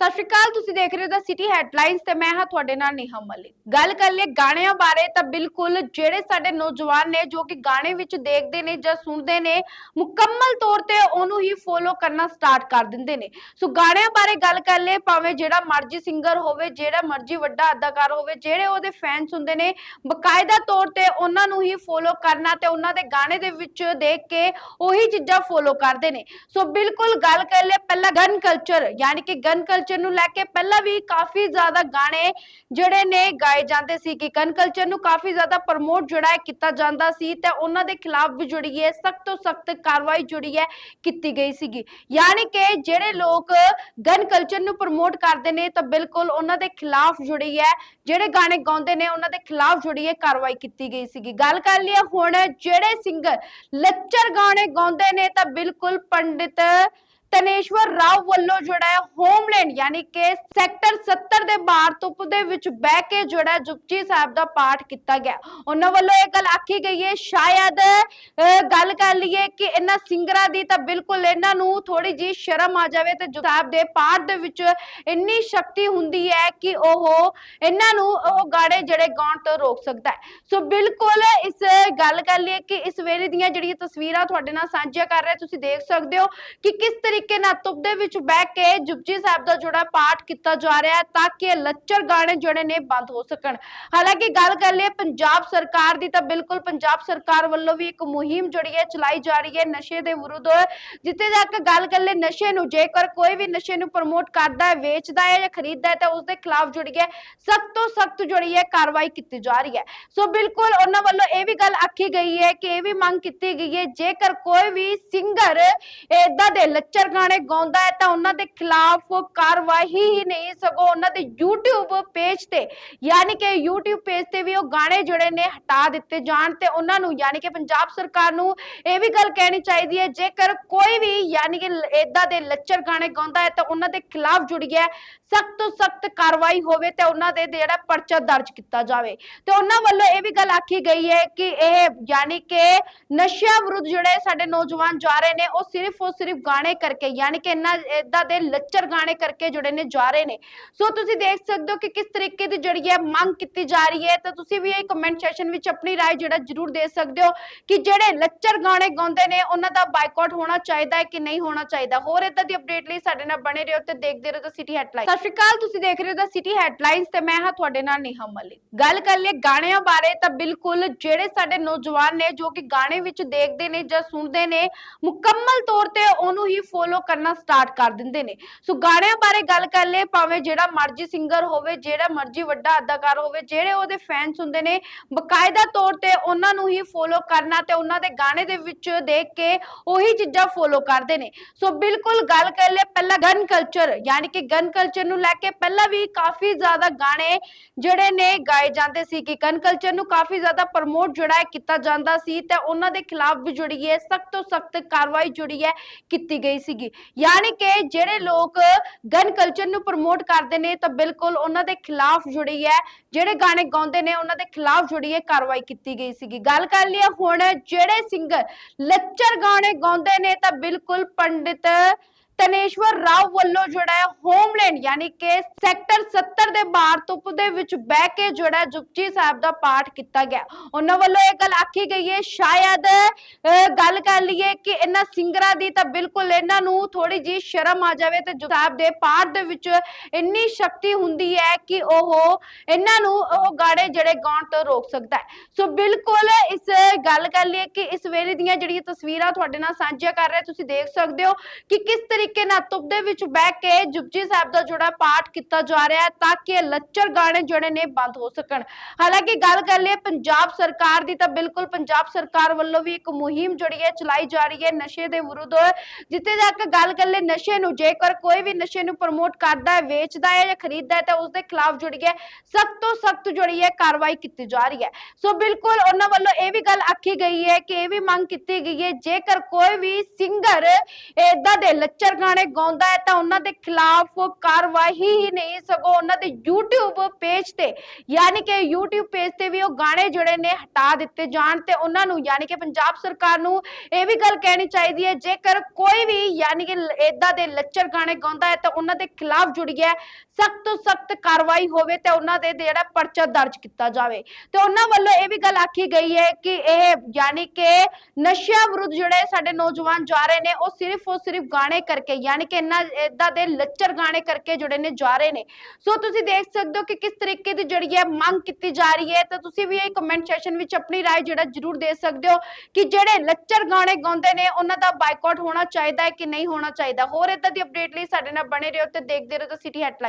ਸਤਿ ਸ਼੍ਰੀ ਅਕਾਲ, ਤੁਸੀਂ ਦੇਖ ਰਹੇ ਹੋ ਦਾ ਸਿਟੀ ਹੈਡਲਾਈਨਸ ਤੇ ਮੈਂ ਹਾਂ ਤੁਹਾਡੇ ਨਾਲ ਨੇਹਾ ਮਲਿਕ। ਗੱਲ ਕਰ ਲਈਏ ਗਾਣਿਆਂ ਬਾਰੇ ਤਾਂ ਬਿਲਕੁਲ ਜਿਹੜੇ ਸਾਡੇ ਨੌਜਵਾਨ ਨੇ ਜੋ ਕਿ ਗਾਣੇ ਵਿੱਚ ਦੇਖਦੇ ਨੇ ਜਾਂ ਸੁਣਦੇ ਨੇ, ਮੁਕੰਮਲ ਤੌਰ ਤੇ ਉਹਨੂੰ ਹੀ ਫੋਲੋ ਕਰਨਾ ਸਟਾਰਟ ਕਰ ਦਿੰਦੇ ਨੇ। ਸੋ ਗਾਣਿਆਂ ਬਾਰੇ ਗੱਲ ਕਰ ਲਈਏ, ਭਾਵੇਂ ਜਿਹੜਾ ਮਰਜ਼ੀ ਸਿੰਗਰ ਹੋਵੇ, ਜਿਹੜਾ ਮਰਜ਼ੀ ਵੱਡਾ ਅਦਾਕਾਰ ਹੋਵੇ, ਜਿਹੜੇ ਉਹਦੇ ਫੈਨਸ ਹੁੰਦੇ ਨੇ, ਬਕਾਇਦਾ ਤੌਰ ਤੇ ਉਹਨਾਂ ਨੂੰ ਹੀ ਫੋਲੋ ਕਰਨਾ ਤੇ ਉਹਨਾਂ ਦੇ ਗਾਣੇ ਦੇ ਵਿੱਚ ਦੇਖ ਕੇ ਉਹੀ ਚੀਜ਼ਾਂ ਫੋਲੋ ਕਰਦੇ ਨੇ। ਸੋ ਬਿਲਕੁਲ ਗੱਲ ਕਰ ਲਈਏ ਪਹਿਲਾਂ ਗਨ ਕਲਚਰ ਯਾਨੀ ਕਿ ਗਨ ਕਲਚਰ ਨੂੰ ਲੈ ਕੇ ਪਹਿਲਾਂ ਵੀ ਕਾਫੀ ਜ਼ਿਆਦਾ ਗਾਣੇ ਜਿਹੜੇ ਨੇ ਗਾਏ ਜਾਂਦੇ ਸੀ ਕਿ ਗਨ ਕਲਚਰ ਨੂੰ ਕਾਫੀ ਜ਼ਿਆਦਾ ਪ੍ਰਮੋਟ ਜਿਹੜਾ ਹੈ ਕੀਤਾ ਜਾਂਦਾ ਸੀ ਤੇ ਉਹਨਾਂ ਦੇ ਖਿਲਾਫ ਵੀ ਜਿਹੜੀ ਹੈ ਸਖਤ ਤੋਂ ਸਖਤ ਕਾਰਵਾਈ ਜਿਹੜੀ ਹੈ ਕੀਤੀ ਗਈ ਸੀਗੀ। ਯਾਨੀ ਕਿ ਜਿਹੜੇ ਲੋਕ ਗਨ ਕਲਚਰ ਨੂੰ ਪ੍ਰਮੋਟ ਕਰਦੇ ਨੇ ਤਾਂ ਬਿਲਕੁਲ ਉਹਨਾਂ ਦੇ ਖਿਲਾਫ ਜੁੜੀ ਹੈ, ਜਿਹੜੇ ਗਾਣੇ ਗਾਉਂਦੇ ਨੇ ਉਹਨਾਂ ਦੇ ਖਿਲਾਫ ਜਿਹੜੀ ਹੈ ਕਾਰਵਾਈ ਕੀਤੀ ਗਈ ਸੀਗੀ। ਗੱਲ ਕਰ ਲਈਏ ਹੁਣ ਜਿਹੜੇ ਸਿੰਗਰ ਲੱਚਰ ਗਾਣੇ ਗਾਉਂਦੇ ਨੇ ਤਾਂ ਬਿਲਕੁਲ ਪੰਡਿਤ ਤਨੇਸ਼ਵਰ ਰਾਓ ਵੱਲੋਂ ਜਿਹੜਾ ਹੈ ਹੋਮਲੈਂਡ, ਯਾਨੀ ਕਿ ਸੈਕਟਰ 70 ਦੇ ਬਾਹਰ ਤੁਪ ਦੇ ਵਿੱਚ ਬਹਿ ਕੇ ਜਿਹੜਾ ਜੁਪਜੀ ਸਾਹਿਬ ਦਾ ਪਾਠ ਕੀਤਾ ਗਿਆ। ਉਹਨਾਂ ਵੱਲੋਂ ਇਹ ਗੱਲ ਆਖੀ ਗਈ ਹੈ, ਸ਼ਾਇਦ ਗੱਲ ਕਰ ਲਈਏ ਕਿ ਇਹਨਾਂ ਸਿੰਗਰਾਂ ਦੀ ਤਾਂ ਬਿਲਕੁਲ ਇਹਨਾਂ ਨੂੰ ਥੋੜੀ ਜੀ ਸ਼ਰਮ ਆ ਜਾਵੇ ਤੇ ਸਾਹਿਬ ਦੇ ਪਾਠ ਦੇ ਵਿੱਚ ਇੰਨੀ ਸ਼ਕਤੀ ਹੁੰਦੀ ਹੈ ਕਿ ਉਹ ਇਹਨਾਂ ਨੂੰ ਉਹ ਗਾਣੇ ਜਿਹੜੇ ਗਾਉਣ ਤੋਂ ਰੋਕ ਸਕਦਾ ਹੈ। ਸੋ ਬਿਲਕੁਲ ਇਸ ਗੱਲ ਕਰ ਲਈਏ ਕਿ ਇਸ ਵੇਲੇ ਦੀਆਂ ਜਿਹੜੀਆਂ ਤਸਵੀਰਾਂ ਤੁਹਾਡੇ ਨਾਲ ਸਾਂਝੀਆਂ ਕਰ ਰਹੇ, ਤੁਸੀਂ ਦੇਖ ਸਕਦੇ ਹੋ ਕਿ ਕਿਸ ਤਰੀਕੇ ਤਰੀਕੇ ਨਾਲ ਤੁਪ ਦੇ ਵਿੱਚ ਬਹਿ ਕੇ ਜੁਪਜੀ ਸਾਹਿਬ ਦਾ ਜਿਹੜਾ ਪਾਠ ਕੀਤਾ ਜਾ ਰਿਹਾ ਹੈ ਤਾਂ ਕਿ ਲੱਚਰ ਗਾਣੇ ਜਿਹੜੇ ਨੇ ਬੰਦ ਹੋ ਸਕਣ। ਹਾਲਾਂਕਿ ਗੱਲ ਕਰ ਲਈਏ ਪੰਜਾਬ ਸਰਕਾਰ ਦੀ ਤਾਂ ਬਿਲਕੁਲ ਪੰਜਾਬ ਸਰਕਾਰ ਵੱਲੋਂ ਵੀ ਇੱਕ ਮੁਹਿੰਮ ਜਿਹੜੀ ਹੈ ਚਲਾਈ ਜਾ ਰਹੀ ਹੈ ਨਸ਼ੇ ਦੇ ਵਿਰੁੱਧ, ਜਿੱਥੇ ਜਾ ਗੱਲ ਕਰ ਲਈਏ ਨਸ਼ੇ ਨੂੰ ਜੇਕਰ ਕੋਈ ਵੀ ਨਸ਼ੇ ਨੂੰ ਪ੍ਰਮੋਟ ਕਰਦਾ ਹੈ, ਵੇਚਦਾ ਹੈ ਜਾਂ ਖਰੀਦਦਾ ਹੈ ਤਾਂ ਉਸ ਦੇ ਖਿਲਾਫ ਜਿਹੜੀ ਹੈ ਸਖਤ ਤੋਂ ਸਖਤ ਜਿਹੜੀ ਹੈ ਕਾਰਵਾਈ ਕੀਤੀ ਜਾ ਰਹੀ ਹੈ। ਸੋ ਬਿਲਕੁਲ ਉਹਨਾਂ ਵੱਲੋਂ ਇਹ ਵੀ ਗੱਲ ਆਖੀ ਗਈ ਹੈ ਕਿ ਇਹ ਵੀ ਮੰਗ ਕੀਤੀ ਗਈ ਹੈ ਜੇਕਰ ਕੋਈ ਵੀ ਸਿੰਗਰ ਇਦਾਂ ਦੇ ਲੱਚਰ ਗਾਣੇ ਗਾਉਂਦਾ ਹੈ ਤਾਂ ਉਹਨਾਂ ਦੇ ਖਿਲਾਫ ਕਾਰਵਾਈ ਹੀ ਨਹੀਂ, ਸਗੋਂ ਉਹਨਾਂ ਦੇ YouTube ਪੇਜ ਤੇ, ਯਾਨੀ ਕਿ YouTube ਪੇਜ ਤੇ ਵੀ ਉਹ ਗਾਣੇ ਜਿਹੜੇ ਨੇ ਹਟਾ ਦਿੱਤੇ ਜਾਣ ਤੇ ਉਹਨਾਂ ਨੂੰ, ਯਾਨੀ ਕਿ ਪੰਜਾਬ ਸਰਕਾਰ ਨੂੰ ਇਹ ਵੀ ਗੱਲ ਕਹਿਣੀ ਚਾਹੀਦੀ ਹੈ, ਜੇਕਰ ਕੋਈ ਵੀ ਯਾਨੀ ਕਿ ਇਦਾਂ ਦੇ ਲੱਚਰ ਗਾਣੇ ਗਾਉਂਦਾ ਹੈ ਤਾਂ ਉਹਨਾਂ ਦੇ ਖਿਲਾਫ ਜੁੜੀ ਹੈ, ਸਖਤ ਤੋਂ ਸਖਤ ਕਾਰਵਾਈ ਹੋਵੇ ਤੇ ਉਹਨਾਂ ਦੇ ਜਿਹੜਾ ਪਰਚਾ ਦਰਜ ਕੀਤਾ ਜਾਵੇ। ਤੇ ਉਹਨਾਂ ਵੱਲੋਂ ਇਹ ਵੀ ਗੱਲ ਆਖੀ ਗਈ ਹੈ ਕਿ ਇਹ ਯਾਨੀ ਕਿ ਨਸ਼ਿਆਂ ਵਿਰੁੱਧ ਜਿਹੜੇ ਸਾਡੇ ਨੌਜਵਾਨ ਜਾ ਰਹੇ ਨੇ, ਉਹ ਸਿਰਫ ਉਹ ਸਿਰਫ ਗਾਣੇ ਕਰਕੇ ਯਾਨੀ ਕਿ ਇਹਨਾਂ ਇਦਾਂ ਦੇ ਲੱਚਰ ਗਾਣੇ ਕਰਕੇ ਜਿਹੜੇ ਨੇ ਜਾ ਰਹੇ ਨੇ ਸੋ ਤੁਸੀਂ ਦੇਖ ਸਕਦੇ ਹੋ ਕਿ ਕਿਸ ਤਰੀਕੇ ਦੀ ਜਿਹੜੀ ਹੈ ਮੰਗ ਕੀਤੀ ਜਾ ਰਹੀ ਹੈ ਤਾਂ ਤੁਸੀਂ ਵੀ ਇਹ ਕਮੈਂਟ ਸੈਸ਼ਨ ਵਿੱਚ ਆਪਣੀ رائے ਜਿਹੜਾ ਜਰੂਰ ਦੇ ਸਕਦੇ ਹੋ ਕਿ ਜਿਹੜੇ ਲੱਚਰ ਗਾਣੇ ਗਾਉਂਦੇ ਨੇ ਉਹਨਾਂ ਦਾ ਬਾਈਕਾਟ ਹੋਣਾ ਚਾਹੀਦਾ ਹੈ ਕਿ ਨਹੀਂ ਹੋਣਾ ਚਾਹੀਦਾ ਹੋਰ ਇਦਾਂ ਦੀ ਅਪਡੇਟ ਲਈ ਸਾਡੇ ਨਾਲ ਬਣੇ ਰਹੋ ਤੇ ਦੇਖਦੇ ਰਹੋ ਤਾਂ ਸਿਟੀ ਹੈਡਲਾਈਨ ਸਤਿ ਸ਼੍ਰੀ ਅਕਾਲ ਤੁਸੀਂ ਦੇਖ ਰਹੇ ਹੋ ਦਾ ਸਿਟੀ ਹੈਡਲਾਈਨਸ ਤੇ ਮੈਂ ਹਾਂ ਤੁਹਾਡੇ ਨਾਲ ਨੇਹਾ ਮਲਿਕ ਗੱਲ ਕਰ ਲਈਏ ਗਾਣਿਆਂ ਬਾਰੇ ਤਾਂ ਬਿਲਕੁਲ ਜਿਹੜੇ ਸਾਡੇ ਨੌਜਵਾਨ ਨੇ ਜੋ ਕਿ ਗਾਣੇ ਵਿੱਚ ਦੇਖਦੇ ਨੇ ਜਾਂ ਸੁਣਦੇ ਨੇ ਮੁਕੰਮਲ ਤੌਰ ਤੇ ਉਹਨੂੰ ਹੀ ਫੋਲੋ ਕਰਨਾ ਸਟਾਰਟ ਕਰ ਦਿੰਦੇ ਨੇ। ਸੋ ਗਾਣਿਆਂ ਬਾਰੇ ਗੱਲ ਕਰ ਲਏ ਭਾਵੇਂ ਜਿਹੜਾ ਮਰਜ਼ੀ ਸਿੰਗਰ ਹੋਵੇ, ਜਿਹੜਾ ਮਰਜ਼ੀ ਵੱਡਾ ਅਦਾਕਾਰ ਹੋਵੇ, ਜਿਹੜੇ ਉਹਦੇ ਫੈਨਸ ਹੁੰਦੇ ਨੇ, ਬਕਾਇਦਾ ਤੌਰ ਤੇ ਉਹਨਾਂ ਨੂੰ ਹੀ ਫੋਲੋ ਕਰਨਾ ਤੇ ਉਹਨਾਂ ਦੇ ਗਾਣੇ ਦੇ ਵਿੱਚ ਦੇਖ ਕੇ ਉਹੀ ਚੀਜ਼ਾਂ ਫੋਲੋ ਕਰਦੇ ਨੇ। ਸੋ ਬਿਲਕੁਲ ਗੱਲ ਕਰ ਲਈਏ ਪਹਿਲਾਂ ਗਨ ਕਲਚਰ ਯਾਨੀ ਕਿ ਗਨ ਕਲਚਰ ਨੂੰ ਲੈ ਕੇ ਪਹਿਲਾਂ ਵੀ ਕਾਫੀ ਜ਼ਿਆਦਾ ਗਾਣੇ ਜਿਹੜੇ ਨੇ ਗਾਏ ਜਾਂਦੇ ਸੀ ਕਿ ਗਨ ਕਲਚਰ ਨੂੰ ਕਾਫੀ ਜ਼ਿਆਦਾ ਪ੍ਰਮੋਟ ਜਿਹੜਾ ਕੀਤਾ ਜਾਂਦਾ ਸੀ ਤੇ ਉਹਨਾਂ ਦੇ ਖਿਲਾਫ ਵੀ ਜਿਹੜੀ ਹੈ ਸਖਤ ਤੋਂ ਸਖਤ ਕਾਰਵਾਈ ਜਿਹੜੀ ਹੈ ਕੀਤੀ ਗਈ ਸੀ ਸੀਗੀ। ਯਾਨੀ ਕਿ ਜਿਹੜੇ ਲੋਕ ਗਨ ਕਲਚਰ ਨੂੰ ਪ੍ਰਮੋਟ ਕਰਦੇ ਨੇ, ਤਾਂ ਬਿਲਕੁਲ ਉਹਨਾਂ ਦੇ ਖਿਲਾਫ ਜੁੜੀ ਹੈ। ਜਿਹੜੇ ਗਾਣੇ ਗਾਉਂਦੇ ਨੇ, ਉਹਨਾਂ ਦੇ ਖਿਲਾਫ ਜੁੜੀ ਹੈ ਕਾਰਵਾਈ ਕੀਤੀ ਗਈ ਸੀਗੀ। ਗੱਲ ਕਰ ਲਈਏ ਹੁਣ ਜਿਹੜੇ ਸਿੰਗਰ ਲੱਚਰ ਗਾਣੇ ਗਾਉਂਦੇ ਨੇ, ਤਾਂ ਬਿਲਕੁਲ ਪੰਡਿਤ ਤਨੇਸ਼ਵਰ ਰਾਓ ਵੱਲੋਂ ਜਿਹੜਾ ਹੈ ਹੋਮਲੈਂਡ ਯਾਨੀ ਕਿ ਸੈਕਟਰ 70 ਦੇ ਬਾਹਰ ਤੁਪ ਦੇ ਵਿੱਚ ਬਹਿ ਕੇ ਜਿਹੜਾ ਜੁਪਜੀ ਸਾਹਿਬ ਦਾ ਪਾਠ ਕੀਤਾ ਗਿਆ। ਉਹਨਾਂ ਵੱਲੋਂ ਇਹ ਗੱਲ ਆਖੀ ਗਈ ਹੈ। ਸ਼ਾਇਦ ਗੱਲ ਕਰ ਲਈਏ ਕਿ ਇਹਨਾਂ ਸਿੰਗਰਾਂ ਦੀ ਤਾਂ ਬਿਲਕੁਲ ਇਹਨਾਂ ਨੂੰ ਥੋੜੀ ਜੀ ਸ਼ਰਮ ਆ ਜਾਵੇ ਤੇ ਸਾਹਿਬ ਦੇ ਪਾਠ ਦੇ ਵਿੱਚ ਇੰਨੀ ਸ਼ਕਤੀ ਹੁੰਦੀ ਹੈ ਕਿ ਉਹ ਇਹਨਾਂ ਨੂੰ ਉਹ ਗਾਣੇ ਜਿਹੜੇ ਗਾਉਣ ਤੋਂ ਰੋਕ ਸਕਦਾ ਹੈ। ਸੋ ਬਿਲਕੁਲ ਇਸ ਗੱਲ ਕਰ ਲਈਏ ਕਿ ਇਸ ਵੇਲੇ ਦੀਆਂ ਜਿਹੜੀਆਂ ਤਸਵੀਰਾਂ ਤੁਹਾਡੇ ਨਾਲ ਸਾਂਝੀਆਂ ਕਰ ਰਹੇ, ਤੁਸੀਂ ਦੇਖ ਸਕਦੇ ਹੋ ਕਿ ਕਿਸ ਤਰੀਕੇ ਤਰੀਕੇ ਨਾਲ ਤੁਪ ਦੇ ਵਿੱਚ ਬਹਿ ਕੇ ਜੁਪਜੀ ਸਾਹਿਬ ਦਾ ਜਿਹੜਾ ਪਾਠ ਕੀਤਾ ਜਾ ਰਿਹਾ ਹੈ ਤਾਂ ਕਿ ਲੱਚਰ ਗਾਣੇ ਜਿਹੜੇ ਨੇ ਬੰਦ ਹੋ ਸਕਣ। ਹਾਲਾਂਕਿ ਗੱਲ ਕਰ ਲਈਏ ਪੰਜਾਬ ਸਰਕਾਰ ਦੀ ਤਾਂ ਬਿਲਕੁਲ ਪੰਜਾਬ ਸਰਕਾਰ ਵੱਲੋਂ ਵੀ ਇੱਕ ਮੁਹਿੰਮ ਜਿਹੜੀ ਹੈ ਚਲਾਈ ਜਾ ਰਹੀ ਹੈ ਨਸ਼ੇ ਦੇ ਵਿਰੁੱਧ। ਜਿੱਥੇ ਜਾ ਗੱਲ ਕਰ ਲਈਏ ਨਸ਼ੇ ਨੂੰ ਜੇਕਰ ਕੋਈ ਵੀ ਨਸ਼ੇ ਨੂੰ ਪ੍ਰਮੋਟ ਕਰਦਾ ਹੈ, ਵੇਚਦਾ ਹੈ ਜਾਂ ਖਰੀਦਦਾ ਹੈ ਤਾਂ ਉਸ ਦੇ ਖਿਲਾਫ ਜਿਹੜੀ ਹੈ ਸਖਤ ਤੋਂ ਸਖਤ ਜਿਹੜੀ ਹੈ ਕਾਰਵਾਈ ਕੀਤੀ ਜਾ ਰਹੀ ਹੈ। ਸੋ ਬਿਲਕੁਲ ਉਹਨਾਂ ਵੱਲੋਂ ਇਹ ਵੀ ਗੱਲ ਆਖੀ ਗਈ ਹੈ ਕਿ ਇਹ ਵੀ ਮੰਗ ਕੀਤੀ ਗਈ ਹੈ ਜੇਕਰ ਕੋਈ ਵੀ ਸਿੰਗਰ ਇਦਾਂ ਦੇ ਲੱਚਰ ਗਾਣੇ ਗਾਉਂਦਾ ਹੈ ਤਾਂ ਉਹਨਾਂ ਦੇ ਖਿਲਾਫ ਕਾਰਵਾਈ ਹੀ ਨਹੀਂ, ਸਗੋਂ ਉਹਨਾਂ ਦੇ YouTube ਪੇਜ ਤੇ, ਯਾਨੀ ਕਿ YouTube ਪੇਜ ਤੇ ਵੀ ਉਹ ਗਾਣੇ ਜਿਹੜੇ ਨੇ ਹਟਾ ਦਿੱਤੇ ਜਾਣ ਤੇ ਉਹਨਾਂ ਨੂੰ, ਯਾਨੀ ਕਿ ਪੰਜਾਬ ਸਰਕਾਰ ਨੂੰ ਇਹ ਵੀ ਗੱਲ ਕਹਿਣੀ ਚਾਹੀਦੀ ਹੈ, ਜੇਕਰ ਕੋਈ ਵੀ ਯਾਨੀ ਕਿ ਇਦਾਂ ਦੇ ਲੱਚਰ ਗਾਣੇ ਗਾਉਂਦਾ ਹੈ ਤਾਂ ਉਹਨਾਂ ਦੇ ਖਿਲਾਫ ਜੁੜੀ ਹੈ, ਸਖਤ ਤੋਂ ਸਖਤ ਕਾਰਵਾਈ ਹੋਵੇ ਤੇ ਉਹਨਾਂ ਦੇ ਜਿਹੜਾ ਪਰਚਾ ਦਰਜ ਕੀਤਾ ਜਾਵੇ। ਤੇ ਉਹਨਾਂ ਵੱਲੋਂ ਇਹ ਵੀ ਗੱਲ ਆਖੀ ਗਈ ਹੈ ਕਿ ਇਹ ਯਾਨੀ ਕਿ ਨਸ਼ਿਆਂ ਵਿਰੁੱਧ ਜਿਹੜੇ ਸਾਡੇ ਨੌਜਵਾਨ ਜਾ ਰਹੇ ਨੇ, ਉਹ ਸਿਰਫ ਉਹ ਸਿਰਫ ਗਾਣੇ ਕਰਕੇ ਕਰਕੇ ਯਾਨੀ ਕਿ ਇਹਨਾਂ ਇਦਾਂ ਦੇ ਲੱਚਰ ਗਾਣੇ ਕਰਕੇ ਜਿਹੜੇ ਨੇ ਜਾ ਰਹੇ ਨੇ ਸੋ ਤੁਸੀਂ ਦੇਖ ਸਕਦੇ ਹੋ ਕਿ ਕਿਸ ਤਰੀਕੇ ਦੀ ਜਿਹੜੀ ਹੈ ਮੰਗ ਕੀਤੀ ਜਾ ਰਹੀ ਹੈ ਤਾਂ ਤੁਸੀਂ ਵੀ ਇਹ ਕਮੈਂਟ ਸੈਸ਼ਨ ਵਿੱਚ ਆਪਣੀ رائے ਜਿਹੜਾ ਜ਼ਰੂਰ ਦੇ ਸਕਦੇ ਹੋ ਕਿ ਜਿਹੜੇ ਲੱਚਰ ਗਾਣੇ ਗਾਉਂਦੇ ਨੇ ਉਹਨਾਂ ਦਾ ਬਾਈਕਾਟ ਹੋਣਾ ਚਾਹੀਦਾ ਹੈ ਕਿ ਨਹੀਂ ਹੋਣਾ ਚਾਹੀਦਾ ਹੋਰ ਇਦਾਂ ਦੀ ਅਪਡੇਟ ਲਈ ਸਾਡੇ ਨਾਲ ਬਣੇ ਰਹੋ ਤੇ ਦੇਖਦੇ ਰਹੋ ਤਾਂ ਸਿਟੀ ਹੈਡਲਾਈਨ